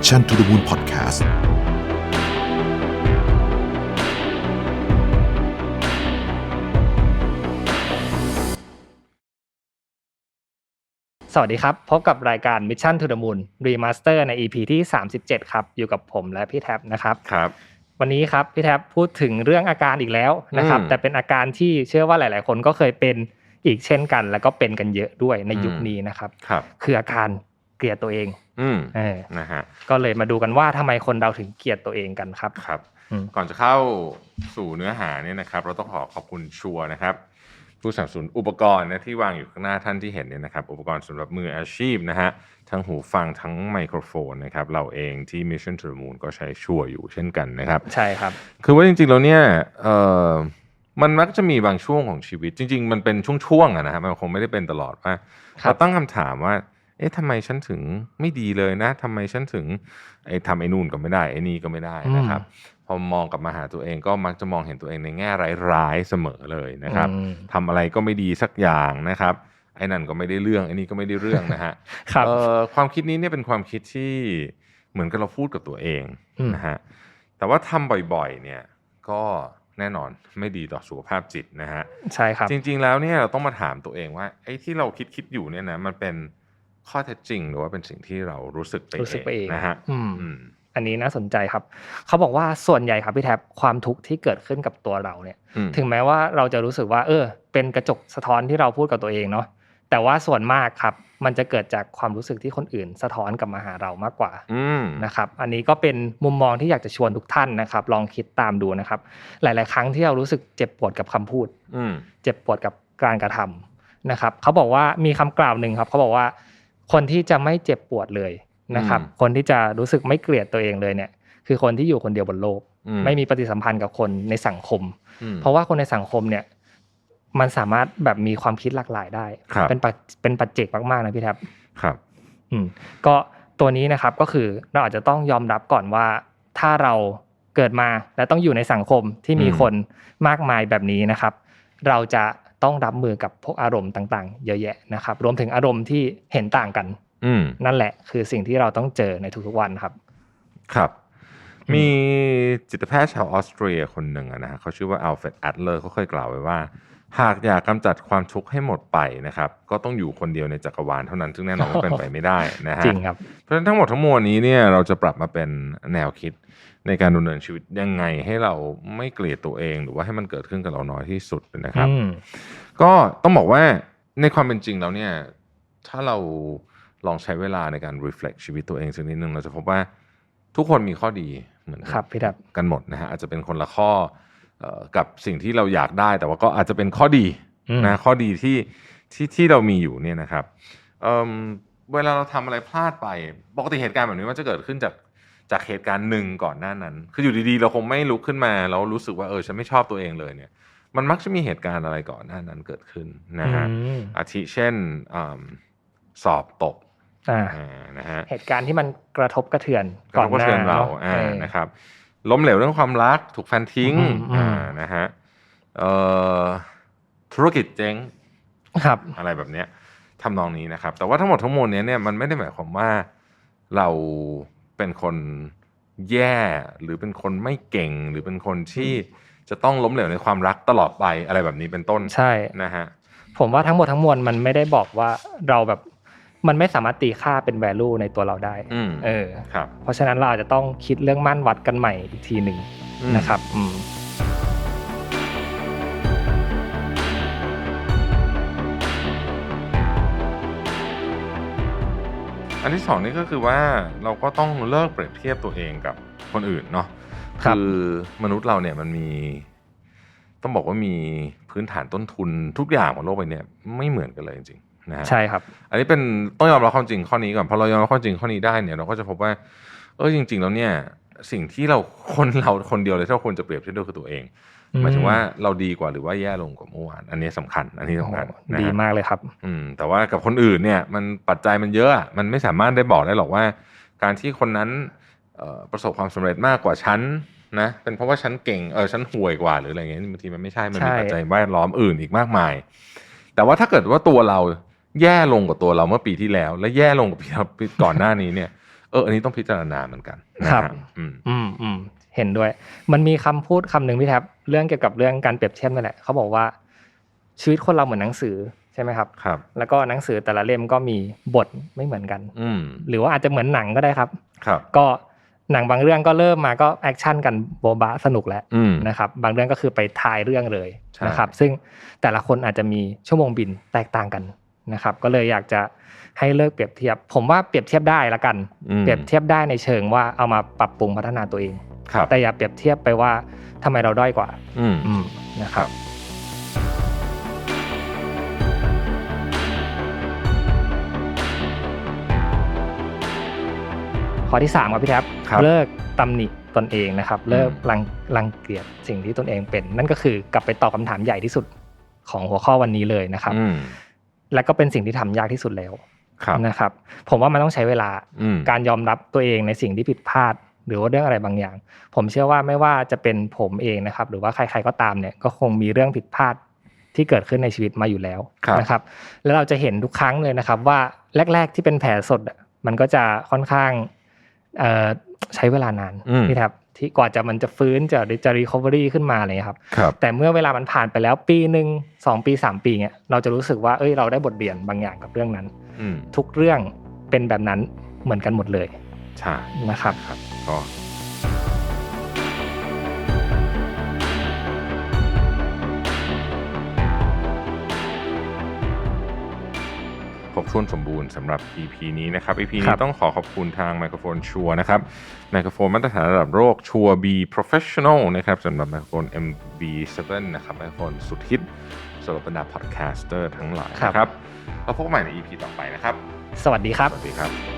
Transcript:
Mission to the Moon Podcast สวัสดีครับ พบกับรายการ Mission to the Moon Remaster ใน EP ที่ 37 ครับ อยู่กับผมและพี่แท็บนะครับครับ วันนี้ครับพี่แท็บพูดถึงเรื่องอาการอีกแล้วนะครับอืมแต่เป็นอาการที่เชื่อว่าหลาย ๆ คนก็เคยเป็นอีกเช่นกัน แล้วก็เป็นกันเยอะด้วยในยุคอืมนี้นะครับครับ คืออาการ เกลียดตัวเอง อืมเออนะฮะก็เลยมาดูกันว่าทำไมคนเราถึงเกลียดตัวเองกันครับครับอืมก่อนจะเข้าสู่เนื้อหาเนี่ยนะครับ เราต้องขอขอบคุณชัวร์นะครับ ผู้สนับสนุนอุปกรณ์นะที่วางอยู่ข้างหน้าท่านที่เห็นเนี่ยนะครับ อุปกรณ์สำหรับมืออาชีพนะฮะทั้งหูฟังทั้งไมโครโฟนนะครับ เราเองที่ Mission to the Moon ก็ใช้ชัวร์อยู่เช่นกันนะครับ ใช่ครับ คือว่าจริงๆแล้วเนี่ยเออมันมักจะมีบางช่วงของชีวิต จริง ๆ มันเป็นช่วงๆอะนะฮะมันคงไม่ได้เป็นตลอดว่าครับเราตั้งคำถามว่า เอ๊ะทำไมฉันถึงไม่ดีเลยนะทำไมฉันถึงไอ้ทำไอ้นู่นก็ไม่ได้ไอ้นี่ก็ไม่ได้นะครับ พอมองกลับมาหาตัวเองก็มักจะมองเห็นตัวเองในแง่ร้ายๆเสมอเลยนะครับอืมทำอะไรก็ไม่ดีสักอย่างนะครับไอ้นั่นก็ไม่ได้เรื่องไอ้นี่ก็ไม่ได้เรื่องนะฮะครับเอ่อความคิดนี้เนี่ยเป็นความคิดที่เหมือนกับเราพูดกับตัวเองอืมนะฮะแต่ว่าทำบ่อยๆ เนี่ยก็แน่นอนไม่ดีต่อสุขภาพจิตนะฮะใช่ครับ จริง ๆ แล้วเนี่ยเราต้องมาถามตัวเองว่าไอ้ที่เราคิดคิดๆอยู่เนี่ยนะมันเป็น ข้อเท็จจริง หรือว่าเป็นสิ่งที่เรารู้สึกไปรู้สึกไปเองนะฮะอืมอืมอันนี้น่าสนใจครับ เขาบอกว่าส่วนใหญ่ครับพี่แท็บความทุกข์ที่เกิดขึ้นกับตัวเราเนี่ยอืมถึงแม้ว่าเราจะรู้สึกว่า เออ เป็นกระจกสะท้อนที่เราพูดกับตัวเองเนาะแต่ว่าส่วนมากครับ มันจะเกิดจากความรู้สึกที่คนอื่น สะท้อนกลับมาหาเรามากกว่าอืมนะครับ อันนี้ก็เป็นมุมมองที่อยากจะชวนทุกท่านนะครับ ลองคิดตามดูนะครับ หลาย ๆ ครั้งที่เรารู้สึกเจ็บปวดกับคำพูดอืมเจ็บปวดกับการกระทำนะครับ เขาบอกว่ามีคำกล่าวหนึ่งครับ เขาบอกว่า คนที่จะไม่เจ็บปวดเลยนะครับอืมคนที่จะรู้สึกไม่เกลียดตัวเองเลยเนี่ย คือคนที่อยู่คนเดียวบนโลกอืไม่มีปฏิสัมพันธ์กับคนในสังคมอืมเพราะว่าคนในสังคมเนี่ย มันสามารถแบบมีความคิดหลากหลายได้ครับเป็นปัจเป็นปัจเจกมากๆนะพี่แท็บครับ อืมก็ตัวนี้นะครับก็คือเราอาจจะต้องยอมรับก่อนว่าถ้าเราเกิดมาและต้องอยู่ในสังคมที่มีอืมคนมากมายแบบนี้นะครับ เราจะ ต้องรับมือกับพวกอารมณ์ต่างๆ เยอะแยะนะครับ รวมถึงอารมณ์ที่เห็นต่างกันอืมนั่นแหละคือสิ่งที่เราต้องเจอในทุกๆวันครับ ครับอืมมีจิตแพทย์ชาวออสเตรียคนหนึ่งอะนะฮะเขาชื่อว่าอัลเฟรดแอดเลอร์เขาเคยกล่าวไว้ว่า หากอยากกำจัดความทุกข์ให้หมดไปนะครับ ก็ต้องอยู่คนเดียวในจักรวาลเท่านั้นซึ่งแน่นอนว่าเป็นไปไม่ได้นะฮะจริงครับเพราะฉะนั้นทั้งหมดทั้งมวลนี้เนี่ยเราจะปรับมาเป็นแนวคิดในการดำเนินชีวิตยังไงให้เราไม่เกลียดตัวเอง หรือว่าให้มันเกิดขึ้นกับเราน้อยที่สุดนะครับอืมก็ต้องบอกว่าในความเป็นจริงแล้วเนี่ยถ้าเราลองใช้เวลาในการ reflect ชีวิตตัวเองสักนิดนึงเราจะพบว่าทุกคนมีข้อดีเหมือนครับพี่แท็บกันหมดนะฮะอาจจะเป็นคนละข้อเอ่อ กับสิ่งที่เราอยากได้ แต่ว่าก็อาจจะเป็นข้อดีอืมนะข้อดีที่ที่ที่เรามีอยู่เนี่ยนะครับเอิ่มเวลาเราทำอะไรพลาดไปปกติเหตุการณ์แบบนี้มันจะเกิดขึ้นจากจากเหตุการณ์หนึ่งก่อนหน้านั้น คืออยู่ดีๆ เราคงไม่ลุกขึ้นมาแล้วรู้สึกว่าเออฉันไม่ชอบตัวเองเลยเนี่ย มันมักจะมีเหตุการณ์อะไรก่อนหน้านั้นเกิดขึ้นนะฮะอืมอาทิเช่นอืมสอบตกอ่าอ่านะฮะเหตุการณ์ที่มันกระทบกระเทือนกระทบกระเทือนเราก่หอ่าเออนะครับ ล้มเหลวเรื่องความรัก ถูกแฟนทิ้งอืมอืมอ่านะฮะเอ่อธุรกิจเจ๊งครับอะไรแบบเนี้ยทำนองนี้นะครับ แต่ว่าทั้งหมดทั้งมวลเนี้ยเนี่ยมันไม่ได้หมายความว่าเราเป็นคนแย่หรือเป็นคนไม่เก่งหรือเป็นคนที่จะต้องล้มเหลวในความรักตลอดไปอะไรแบบนี้เป็นต้นใช่นะฮะผมว่าทั้งหมดทั้งมวลมันไม่ได้บอกว่าเราแบบ มันไม่สามารถตีค่าเป็น value ในตัวเราได้อืมเออครับเพราะฉะนั้นเราอาจจะต้องคิดเรื่องมั่นวัดกันใหม่อีกทีหนึ่งอืมนะครับอืมอันที่สองนี่ก็คือว่าเราก็ต้องเลิกเปรียบเทียบตัวเองกับคนอื่นเนาะครับคือมนุษย์เราเนี่ยมันมี ต้องบอกว่ามีพื้นฐานต้นทุนทุกอย่างบนโลกใบเนี้ยไม่เหมือนกันเลยจริงๆ นะฮะใช่ครับ อันนี้เป็นต้องยอมรับความจริงข้อนี้ก่อนพอเรายอมรับความจริงข้อนี้ได้เนี่ยเราก็จะพบว่าเออจริง ๆ แล้วเนี่ยสิ่งที่เราคนเราคนเดียวเลยที่เราควรจะเปรียบเทียบด้วยคือตัวเองอืมหมายถึงว่าเราดีกว่าหรือว่าแย่ลงกว่าเมื่อวาน อันนี้สำคัญ อันนี้สำคัญโอ้นะดีฮะมากเลยครับ อืม แต่ว่ากับคนอื่นเนี่ย มันปัจจัยมันเยอะอะมันไม่สามารถได้บอกได้หรอกว่า การที่คนนั้นเอ่อประสบความสำเร็จมากกว่าฉันนะเป็นเพราะว่าฉันเก่งเออฉันห่วยกว่าหรืออะไรเงี้ยบางทีมันไม่ใช่มันมีใช่ปัจจัยแวดล้อมอื่นอีกมากมาย แต่ว่าถ้าเกิดว่าตัวเรา แย่ลงกว่าตัวเราเมื่อปีที่แล้ว และแย่ลงกว่าปีก่อนหน้านี้เนี่ยเอออันนี้ต้องพิจารณาเหมือนกันนะฮะอืมอืมอืมเห็นด้วย มันมีคำพูดคำหนึ่งพี่แท็บเรื่องเกี่ยวกับเรื่องการเปรียบเทียบนั่นแหละเขาบอกว่าชีวิตคนเราเหมือนหนังสือใช่ไหมครับครับ แล้วก็หนังสือแต่ละเล่มก็มีบทไม่เหมือนกัน อืมหรือว่าอาจจะเหมือนหนังก็ได้ครับ ครับ ก็หนังบางเรื่องก็เริ่มมาก็แอคชั่นกันโบบะสนุกแล้วอืมนะครับบางเรื่องก็คือไปทายเรื่องเลยใช่นะครับ ซึ่งแต่ละคนอาจจะมีชั่วโมงบินแตกต่างกัน นะครับก็เลยอยากจะให้เลิกเปรียบเทียบ ผมว่าเปรียบเทียบได้ละกันอืมเปรียบเทียบได้ในเชิงว่าเอามาปรับปรุงพัฒนาตัวเองครับแต่อย่าเปรียบเทียบไปว่าทำไมเราด้อยกว่าอืมอืมนะครับข้อที่สามครับพี่แท็บครับเลิกตำหนิตนเองนะครับ เลิกอืมรังรังเกียจสิ่งที่ตนเองเป็น นั่นก็คือกลับไปตอบคำถามใหญ่ที่สุดของหัวข้อวันนี้เลยนะครับอืม และก็เป็นสิ่งที่ทำยากที่สุดแล้วครับนะครับ ผมว่ามันต้องใช้เวลาอืมการยอมรับตัวเองในสิ่งที่ผิดพลาด หรือว่าเรื่องอะไรบางอย่าง ผมเชื่อว่าไม่ว่าจะเป็นผมเองนะครับ หรือว่าใคร ๆก็ตามเนี่ยก็คงมีเรื่องผิดพลาดที่เกิดขึ้นในชีวิตมาอยู่แล้วครับนะครับ แล้วเราจะเห็นทุกครั้งเลยนะครับ ว่าแรก ๆ ที่เป็นแผลสดอะมันก็จะค่อนข้างเอ่อใช้เวลานานอืมที่ครับ ที่กว่าจะมันจะฟื้นจะจะรีคอเวอรี่ขึ้นมาอะไรเลยครับครับ แต่เมื่อเวลามันผ่านไปแล้วปีหนึ่งสองปีสามปีเนี่ยเราจะรู้สึกว่าเอ้ยเราได้บทเรียนบางอย่างกับเรื่องนั้นอืมทุกเรื่องเป็นแบบนั้นเหมือนกันหมดเลยใช่นะครับครับก็ ถ้วนสมบูรณ์สำหรับ EP นี้นะครับ EP ครันี้บต้องขอขอบคุณทางไมโครโฟนชัวนะครับไมโครโฟนมาตรฐานระดับโลกชัว B Professional นะครับสำหรับไมโครโฟน MB7 นะครับไมโครโฟนสุดฮิตสำหรับบรรดาพอดแคสเตอร์ทั้งหลายนะครับแล้วพบกันใหม่ใน EP ต่อไปนะครับ สวัสดีครับ สวัสดีครับ